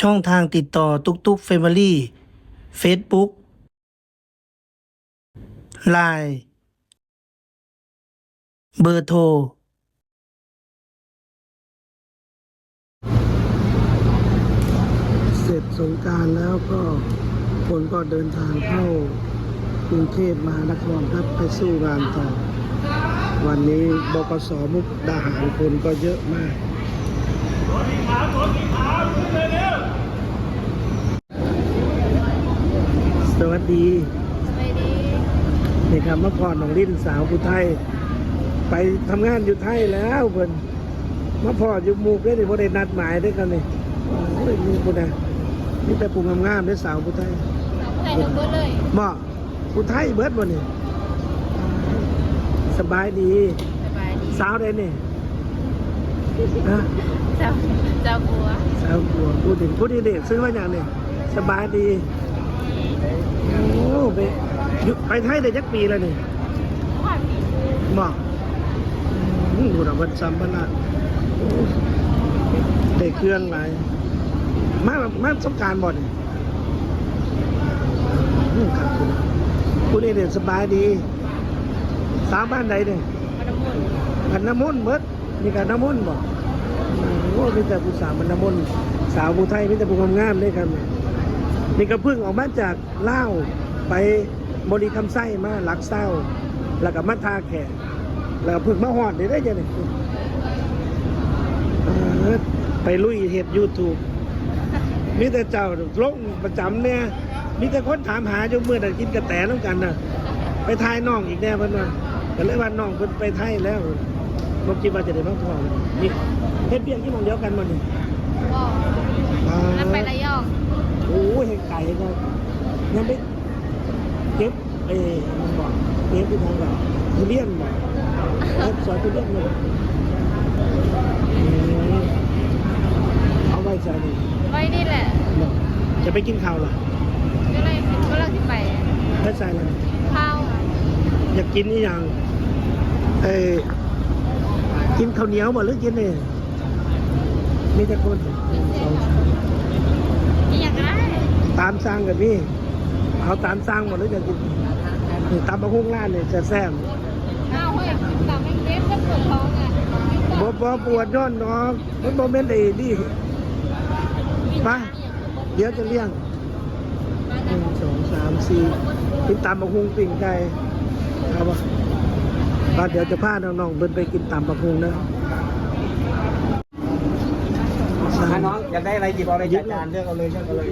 ช่องทางติดต่อตุกตุกเฟมิลี่เฟซบุ๊กไลน์เบอร์โทรเสร็จสงกรารแล้วก็คนก็เดินทางเข้ากรุงเทพมหานครครับไปสู้งานต่อ วันนี้บกสมุกดาหารคนก็เยอะมาก สวัสดีไปดีนี่ครับเมื่อก่อนน้องลิ้นสาวผู้ไทย ไปทำงานอยู่ไทยแล้วเพิ่นมาพออยู่หมูกได้นี่บ่ได้นัดหมายด้วยกันนี่โอ้ยมีผู้ใดมีแต่ผู้งามๆได้สาวผู้ไทยใส่เดือดเบิดเลยบ่ผู้ไทยเบิดบ่นี่สบายดี สบายดี สาวได้นี่ฮะเจ้าเจ้าบัวสาวบัวพูดถึงพูดดีเด็กซื้อมาอย่างนี้สบายดีโอ้ไปอยู่ไปไทยได้จักปีแล้วนี่ว่าปีบอกอืมบุรวัดสัมปนาได้เครื่องหลายมามาสงกรารบ่อนครับคุณคุณเอเดนสบายดีสามบ้านใดเนี่ยมันมุนกันน้ำมนต์เบิดมีการน้ำมนต์บ่ โอ้มีแต่ผู้สาวมันนมนสาวผู้ไทยมีแต่ผู้งามๆด้วยกันนี่ก็เพิ่งออกมาจากเล่าไปบริคำไส้มาหลักเศร้า แล้วก็มาทาแขกแล้วเพิ่งมาหอดได้ได้ยังไงไปลุยเห็ดยูทูบมีแต่เจ้าลงประจำเนี่ยมีแต่คนถามหาจนเมื่อแต่กินกระแตน้ำกันนะไปทายน้องอีกแน่เพิ่นว่าก็เลยว่าน้องเพิ่นไปไทยแล้ว บ่คิดว่าจะได้มาทองนี่เฮ็ดเบี้ยงที่หมองเดียวกันหมดนี่บอกอ่าแล้วไประยองโอ้ยเห็นไก่ก็ยังไม่เก็บเอ้มันบอกเก็บที่ทางแบบทุเรียนบอกเก็บสอยทุเรียนเลยอืมเอาไว้ใส่นี่ไว้นี่แหละบอกจะไปกินข้าวเหรอก็เลยก็เลยไปไม่ใส่เลยข้าวอยากกินนี่อย่างเอ้ย กินข้าวเหนียวบ่หรือกินนี่มีแต่คนสองสามนี่อยากได้ตามสั่งกับพี่เอาตามสั่งหมดแล้วจะกินนี่ตามมาหุ้งร้านเนี่ยจะแซ่บข้าวเฮ้ยแต่ไม่เก็บก็ปวดท้องอะบ่บ่ปวดย้อนเนาะมันบ่แม่นได้ดีไปเดี๋ยวจะเลี้ยงหนึ่งสองสามสี่กินตามมาหุ้งปิ่งไก่เอาบ่ ไปเดี๋ยวจะพาน้องๆเพิ่นไปกินตามบักฮุงนะถ้าน้องอยากได้อะไรหยิบเอาเลยจัดจานเลือกเอาเลยเลือกเอาเลย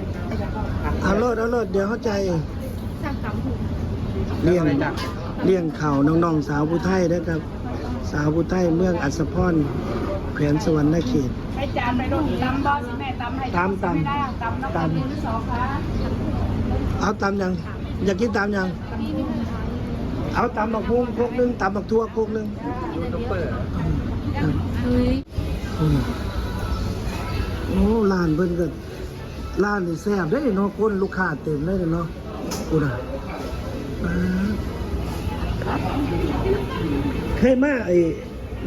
อะเอาโลดเอาโลดเดี๋ยวเข้าใจสั่งสามถุงเลี้ยงอาเลยจ้ะเลี้ยงเข่าน้องๆสาวผู้ไทยนะครับ สาวผู้ไทยเมืองอัศพรแขวนสวรรณเขตไอ้จานไปโดนตำบอสิแม่ตำให้ตำตำไม่ได้ตำแล้วตำตำมือที่สองค่ะเอาตำยัง อยากกินตำยัง เอาตำบักพุงครกหนึงตำบักทั่วครกหนึงยูทูบเบอร์ครับเฮ้ยอืมโอ้ร้านเพิ่นก็ร้านนี่แซ่บได้เนาะคนลูกค้าเต็มเลยเนาะกูน่ะอ่าเคยมาไอ้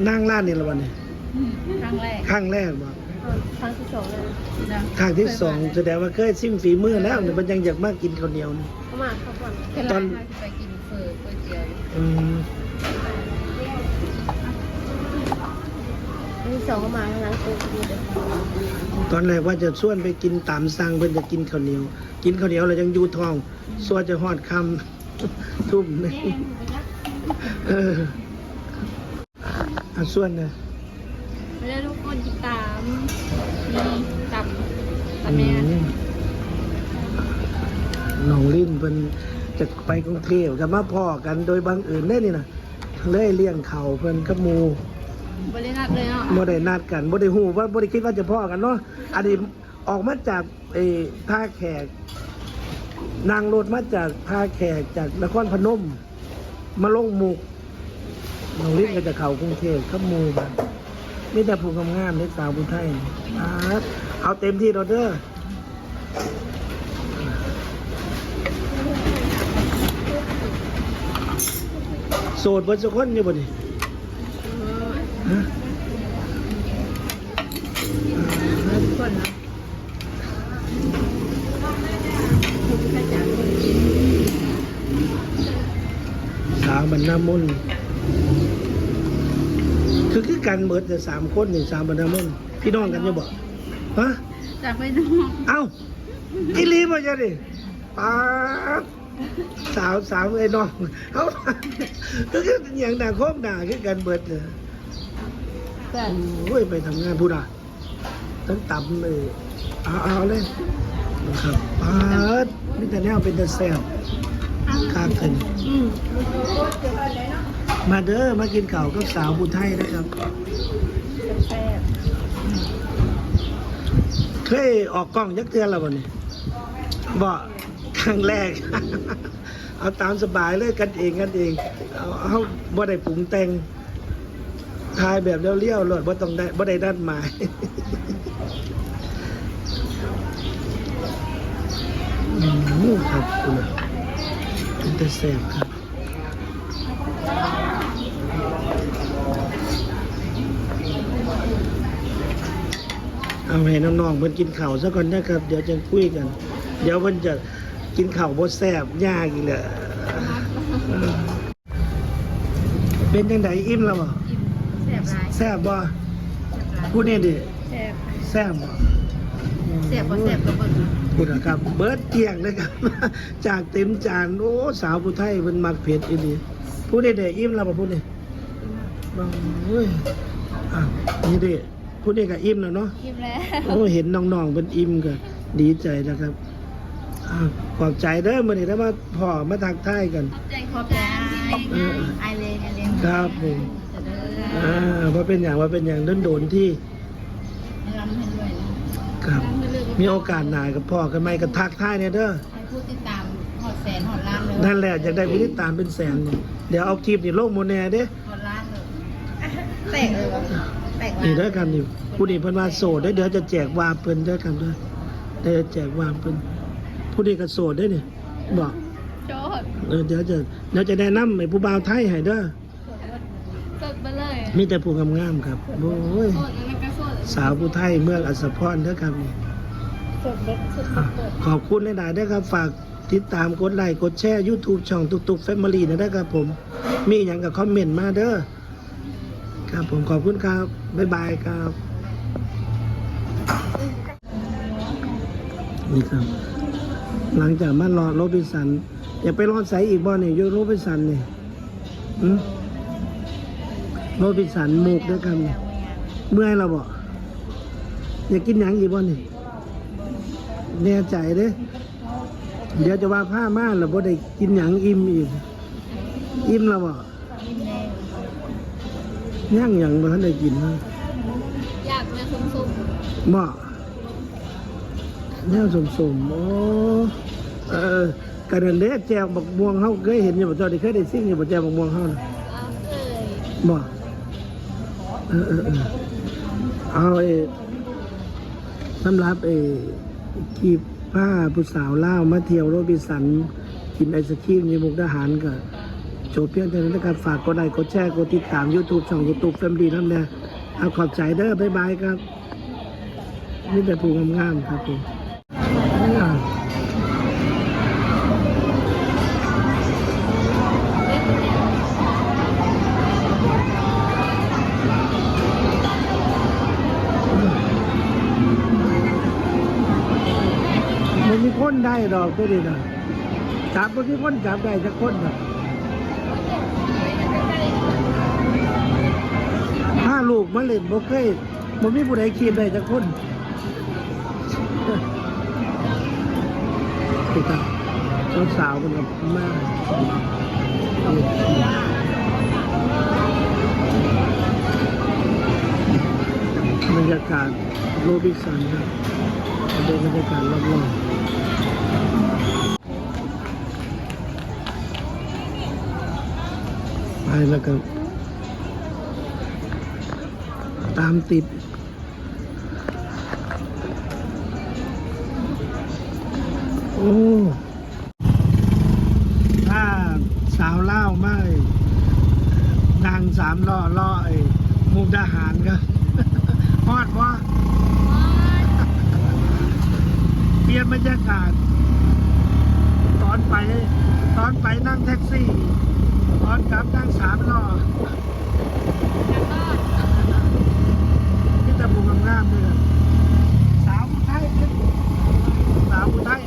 นั่งร้านนี่ละวันนี้ครั้งแรกครั้งแรกบ่ครั้งที่สองเลยนะครั้งที่สองแสดงว่าเคยซิมฝีมือแล้วเนี่ยมันยังอยากมากินข้าวเหนียวนี่เข้ามาเข้าก่อนตอน ไปกินเฟอร์ก๋วยเตี๋ยวอืมที่สองก็มาแล้วนะกูกินเลยตอนแรกว่าจะชวนไปกินตามสั่งเพิ่นจะกินข้าวเหนียว กินข้าวเหนียวแล้วยังอยู่ท้องส่วนจะฮอดคำ ทุ่มหนึงเอออะส่วนนะแล้วทุกคนติดตามนี่ตำตำแม่อืมน้องลิ้นเพิ่น จะไปกรุงเทพกับมาพ่อกันโดยบังเอิญได้นี่นะเลยเลี้ยงเขาเพิ่นกับหมูบริษัทเลยเนาะบ่ได้นัดกันบ่ได้ฮู้ว่าบ่ได้คิดว่าจะพ่อกันเนาะอันนี้ออกมาจากเออท่าแขกนั่งรถมาจากท่าแขกจากนครพนม มาลงหมุกน้องลิ้นก็จะเข้ากรุงเทพกับหมู่บ้านมีแต่ผู้งามๆเด็กสาวผู้ไทยครับเอาเต็มที่โดดเด้อ สดเบนสักคนอยู่บ่นี่สาวบรรณมุนคือคือการเบิดแต่สามคนนี่สามบรรณมุนพี่น้องกันจะบอกฮะจากไปน้องเอ้าอีลีมาจะดิป๊า สาวสาวไอ้น้องเขาก็คืออย่างด่าโคกด่าคือกันเบิดเลยโอ้ยไปทำงานพูดอะต้องต่ำเลยเอาเอาเลยนะครับป๊าดนี่แต่แนวเป็นแต่แซ่บคาขึ้นมาเด้อมากินข้ากับสาวบุญไทยนะครับเคยออกกล้องยักเทือนแล้วบ่เนี่ยบ่ ครั้งแรก เอาตามสบายเลยกันเองกันเอง เอาเอาบ่ได้ปรุงแต่งทายแบบเลี้ยวๆเลยบ่ต้องได้บ่ได้ด้านหมายอืมครับคุณเป็นแต่แซ่บครับเอาให้น้องๆเพิ่นกินข้าวซะก่อนนะครับ เดี๋ยวจะคุยกัน เดี๋ยวเพิ่นจะ กินข้าวบ่แซ่บยากอีกแหละเออเป็นจังไดอิ่มแล้วบ่อิ่มแซ่บหลายแซ่บบ่แซ่บหลายพูดนี่ดิแซ่บแซ่บบ่แซ่บบ่แซ่บก็เบิ่งพูดนะครับ เบิดเกลี้ยงเลยครับ จากเต็มจานโอ้สาวผู้ไทยเพิ่นมักเผ็ดอีหลีพูดนี่เด้อิ่มแล้วบ่พูดนี่บ่เฮ้ยอะนี่เด้พูดนี่ก็อิ่มแล้วเนาะอิ่มแล้วโอ้เห็นน้องๆเป็นอิ่มก็ดีใจนะครับอ้าว ขอบใจเด้อมื่อนี้ถ้ามาพ่อมาทักทายกันใจขอบใจไอไอเลนไอเลนครับผมจะเด้ออ่าว่าเป็นอย่างว่าเป็นอย่างโดนๆที่รำให้ด้วยนะครับ มีโอกาสหนากับพ่อกันไหมกับทักทายเนี่ยเด้อให้ผู้ติดตามหอดแสนหอดล้านเลยนั่นแหละอยากได้ผู้ติดตามเป็นแสนเนี่ยเดี๋ยวเอาคลิปนี่ลงโมแน่เด้หอดล้านเลยแตกเลยวะแตกนี่ล้านเด้อกันนี่ผู้นี้เพิ่นว่าโสดเด้อเดี๋ยวจะแจกวาเพิ่นเด้อกันเด้อเดี๋ยวจะแจกวาเพิ่น ผู้นี้ก็โสดเด้อนี่บอกโจดเออเดี๋ยวจะเดี๋ยวจะแนะนำให้ผู้บ่าวไทยให้เด้อสดไปเลยมีแต่ผู้งามๆครับโอ้ยโสดแล้วก็โสดสาวผู้ไทยเมืองอัศพรเด้อครับนี่สดเบิดสดอะเบิดขอบคุณหลายๆเด้อครับฝากติดตามกดไลค์กดแชร์ YouTube ช่องตุกตุกแฟมิลี่นะเด้อครับผม มีอย่างกับคอมเมนต์มาเด้อครับผมขอบคุณครับ บ๊ายบายครับ นี่ครับ หลังจากมารอโรบินสันอย่าไปรอใส่อีกบ่เนี่ยโยโรบินสันเนี่ยหืมโรบินสันหมูกเด้วยครับนี่เมื่อยเราบ่อยากกินหยังอีกบ่เนี่ยแน่ใจเด้เดี๋ยวจะว่าผ้าม่านแล้วบ่ได้กินหยังอิ่มอีกอิ่มแล้วบ่ยิ้มแน่ย่างหยังบ่ทันได้กินนะอยากมาซุ่มบ่ ย่างสมโอ้เออกันนั่นเด้แจวบักม่วงเฮาเคยเห็นอยู่บ่เจ้าได้เคยได้ซิ่งอยู่บ่แจวบักม่วงเฮาน่ะเอาเอ่ยบ่เออเออเออเอาไอ้สำหรับไอ้กีบผ้าผู้สาวล่าวมาเที่ยวโรบินสัน กินไอศครีมในมุกดาหารก็จบเพียงเท่านั้นนะครับฝากกดไลค์กดแชร์กดติดตาม YouTube ช่อง YouTube Family นั่นแหละเอาขอบใจเด้อบ๊ายบายครับนี่แต่ผู้งามๆครับผม มันมีคนได้ดอกตัวนี้นะจับมันมีคนจับได้จะคนนะถ้าลูกมาเล่นบ่เคยบ่มีผู้ใดคิดได้จะคน ติดตามสาวๆคนกับมากบรรยากาศโรบิสันครับดูบรรยากาศรอบๆไปแล้วก็ตามติด ล่อล่อไอ้มุกดาหารครับฮอดวะเปลี่ยนบรรยากาศ ตอนไป ตอนไปนั่งแท็กซี่ ตอนกลับนั่งสามล่อที่ตะบุงงามเลยสาวผู้ไทยสาวผู้ไทย